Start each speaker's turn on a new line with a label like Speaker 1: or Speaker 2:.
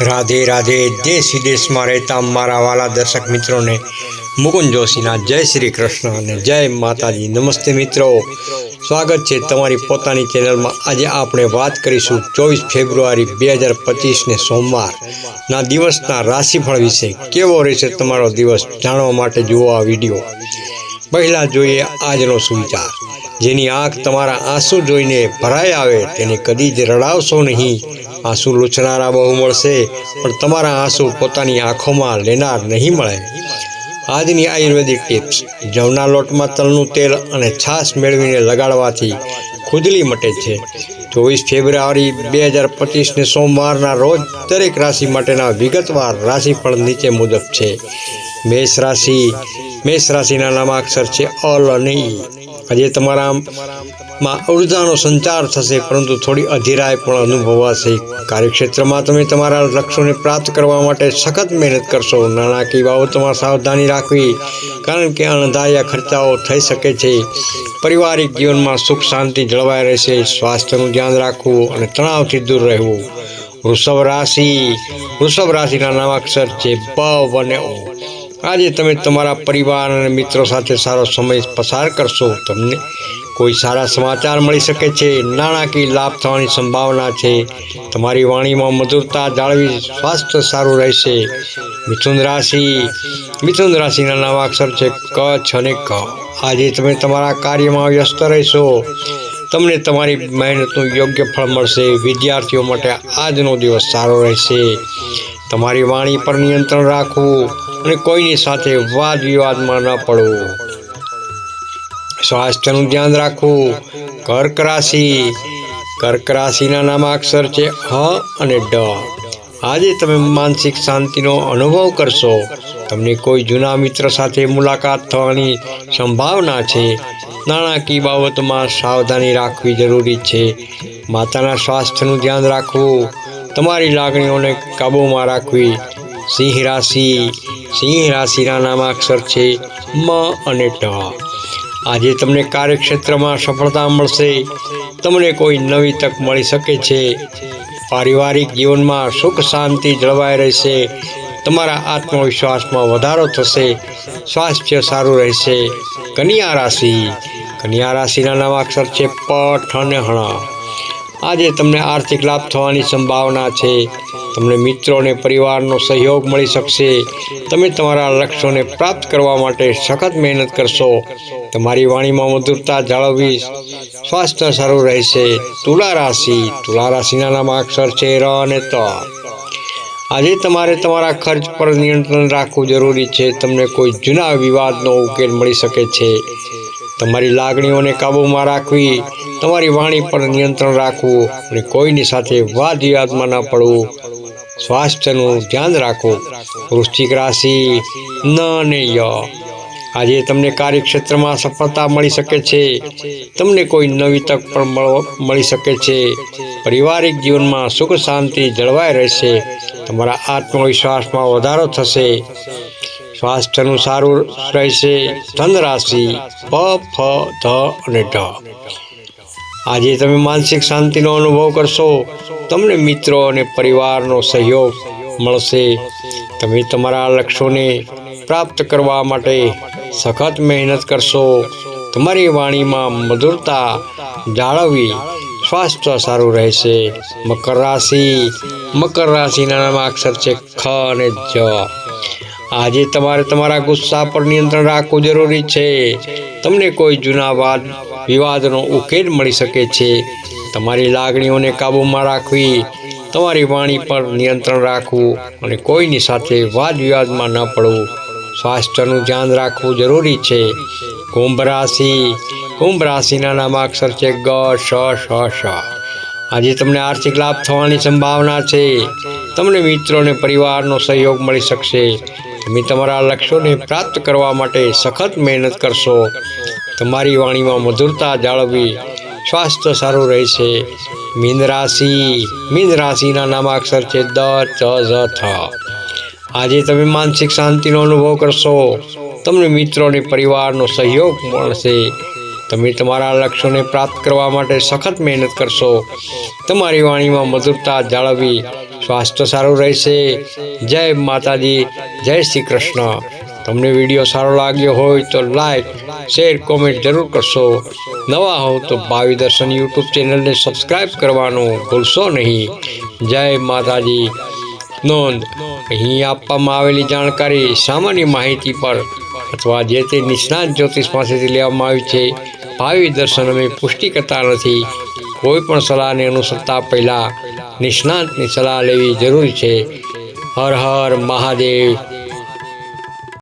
Speaker 1: રાધે રાધે, દેશ વિદેશમાં રહેતા મારા વાલા દર્શક મિત્રોને, મુકુંદ જોશીના જય શ્રી કૃષ્ણ અને જય માતાજી. નમસ્તે મિત્રો. સ્વાગત છે તમારી પોતાની ચેનલમાં. આજે આપણે વાત કરીશું ચોવીસ ફેબ્રુઆરી બે હજાર પચીસને સોમવારના દિવસના રાશિફળ વિશે. કેવો રહેશે તમારો દિવસ જાણવા માટે જુઓ આ વીડિયો. પહેલાં જોઈએ આજનો સુવિચાર. જેની આંખ તમારા આંસુ જોઈને ભરાઈ આવે, તેને કદી જ રડાવશો નહીં. આંસુ લૂછનારા બહુ મળશે, પણ તમારા આંસુ પોતાની આંખોમાં લેનાર નહીં મળે. આજની આયુર્વેદિક ટિપ્સ. જવના લોટમાં તલનું તેલ અને છાશ મેળવીને લગાડવાથી ખુદલી મટે છે. ચોવીસ ફેબ્રુઆરી બે હજાર પચીસને સોમવારના રોજ દરેક રાશિ માટેના વિગતવાર રાશિફળ નીચે મુજબ છે. મેષ રાશિ, મેષ રાશિના નામાક્ષર છે અલ અને ઈ. આજે તમારામાં ઉર્જાનો સંચાર થશે, પરંતુ થોડી અધીરાય પણ અનુભવાશે. કાર્યક્ષેત્રમાં તમે તમારા લક્ષ્યોને પ્રાપ્ત કરવા માટે સખત મહેનત કરશો. નાણાકીય બાબતોમાં સાવધાની રાખવી, કારણ કે અણધાર્યા ખર્ચાઓ થઈ શકે છે. પારિવારિક જીવનમાં સુખ શાંતિ જળવાઈ રહેશે. સ્વાસ્થ્યનું ધ્યાન રાખવું અને તણાવથી દૂર રહેવું. વૃષભ રાશિ, વૃષભ રાશિના નામાક્ષર છે, પ અને ઓ. આજે તમે તમારા પરિવાર અને મિત્રો સાથે સારો સમય પસાર કરશો. તમને કોઈ સારા સમાચાર મળી શકે છે, નાણાકીય લાભ થવાની સંભાવના છે. તમારી વાણીમાં મધુરતા જાળવી સ્વાસ્થ્ય સારું રહેશે. મિથુન રાશિ, મિથુન રાશિના નવા અક્ષર છે કચ્છ અને ક. આજે તમે તમારા કાર્યમાં વ્યસ્ત રહેશો. તમને તમારી મહેનતનું યોગ્ય ફળ મળશે. વિદ્યાર્થીઓ માટે આજનો દિવસ સારો રહેશે. તમારી વાણી પર નિયંત્રણ રાખવું. અને કોઈની સાથે વાદ વિવાદમાં ન પડવું. સ્વાસ્થ્યનું ધ્યાન રાખવું. કર્ક રાશિ. કર્ક રાશિના નામ અક્ષર છે હ અને ડ. આજે તમે માનસિક શાંતિનો અનુભવ કરશો. તમને કોઈ જૂના મિત્ર સાથે મુલાકાત થવાની સંભાવના છે. નાણાકીય બાબતોમાં સાવધાની રાખવી જરૂરી છે. માતાના સ્વાસ્થ્યનું ધ્યાન રાખવું. તમારી લાગણીઓને કાબૂમાં રાખવી. સિંહ રાશિ. સિંહ રાશિના નામાક્ષર છે મ અને ટ. આજે તમને કાર્યક્ષેત્રમાં સફળતા મળશે. તમને કોઈ નવી તક મળી શકે છે. પારિવારિક જીવનમાં સુખ શાંતિ જળવાઈ રહેશે. તમારા આત્મવિશ્વાસમાં વધારો થશે. સ્વાસ્થ્ય સારું રહેશે. કન્યા રાશિ. કન્યા રાશિના નામાક્ષર છે પઠ અને હણ આજે તમને આર્થિક લાભ થવાની સંભાવના છે. તમને મિત્રો અને પરિવારનો સહયોગ મળી શકશે. તમે તમારા લક્ષ્યોને પ્રાપ્ત કરવા માટે સખત મહેનત કરશો. તમારી વાણીમાં મધુરતા જાળવવી સ્વાસ્થ્ય સારું રહેશે. તુલા રાશિ, તુલા રાશિના નામ અક્ષર છે ર અને ત. આજે તમારે તમારા ખર્ચ પર નિયંત્રણ રાખવું જરૂરી છે. તમને કોઈ જૂના વિવાદનો ઉકેલ મળી શકે છે. તમારી લાગણીઓને કાબૂમાં રાખવી, તમારી વાણી પર નિયંત્રણ રાખવું અને કોઈની સાથે વાદ વિવાદમાં ન પડવું. સ્વાસ્થ્યનું ધ્યાન રાખો. વૃશ્ચિક રાશિ ન અને ય આજે તમને કાર્યક્ષેત્રમાં સફળતા મળી શકે છે. તમને કોઈ નવી તક પણ મળી શકે છે. પારિવારિક જીવનમાં સુખ શાંતિ જળવાઈ રહેશે. તમારા આત્મવિશ્વાસમાં વધારો થશે. સ્વાસ્થ્યનું સારું રહેશે. ધન રાશિ પ, ફ, ધ અને ઢ. આજે તમે માનસિક શાંતિનો અનુભવ કરશો, તમને મિત્રો અને પરિવારનો સહયોગ મળશે. તમે તમારા લક્ષ્યોને પ્રાપ્ત કરવા માટે સખત મહેનત કરશો. તમારી વાણીમાં મધુરતા જાળવવી સ્વાસ્થ્ય સારું રહેશે. મકર રાશિ, મકર રાશિના નામ અક્ષર છે ખ અને જ. આજે તમારે તમારા ગુસ્સા પર નિયંત્રણ રાખવું જરૂરી છે. તમને કોઈ જૂના વાદ, વિવાદનો ઉકેલ મળી શકે છે. તમારી લાગણીઓને કાબૂમાં રાખવી, તમારી વાણી પર નિયંત્રણ રાખવું અને કોઈની સાથે વાદ વિવાદમાં ન પડવું. સ્વાસ્થ્યનું ધ્યાન રાખવું જરૂરી છે. કુંભ રાશિ, કુંભ રાશિના નામાક્ષર છે ગ, શ શ શ. આજે તમને આર્થિક લાભ થવાની સંભાવના છે. તમને મિત્રો અને પરિવારનો સહયોગ મળી શકશે. તમે તમારા લક્ષ્યોને પ્રાપ્ત કરવા માટે સખત મહેનત કરશો. તમારી વાણીમાં મધુરતા જાળવવી સ્વાસ્થ્ય સારું રહેશે. મીન રાશિ, મીન રાશિના નામાક્ષર છે દ, ચ, ઝ, થ. આજે તમે માનસિક શાંતિનો અનુભવ કરશો. તમને મિત્રો અને પરિવારનો સહયોગ મળશે. તમે તમારા લક્ષ્યોને પ્રાપ્ત કરવા માટે સખત મહેનત કરશો. તમારી વાણીમાં મધુરતા જાળવવી સ્વાસ્થ્ય સારું રહેશે. જય માતાજી, જય શ્રી કૃષ્ણ. તમને વીડિયો સારો લાગ્યો હોય તો લાઈક, શેર, કોમેન્ટ જરૂર કરશો. નવા હો તો ભાવિ દર્શન યુટ્યુબ ચેનલને સબસ્ક્રાઈબ કરવાનું ભૂલશો નહીં. જય માતાજી. નોંધ, અહીં આપવામાં આવેલી જાણકારી, સામાન્ય માહિતી પર અથવા જે તે નિષ્ણાત જ્યોતિષ પાસેથી લેવામાં આવી છે. ભાવિ દર્શન અમે પુષ્ટિ કરતા નથી. કોઈ પણ સલાહને અનુસરતા પહેલાં નિષ્ણાતની સલાહ લેવી જરૂરી છે. હર હર મહાદેવ.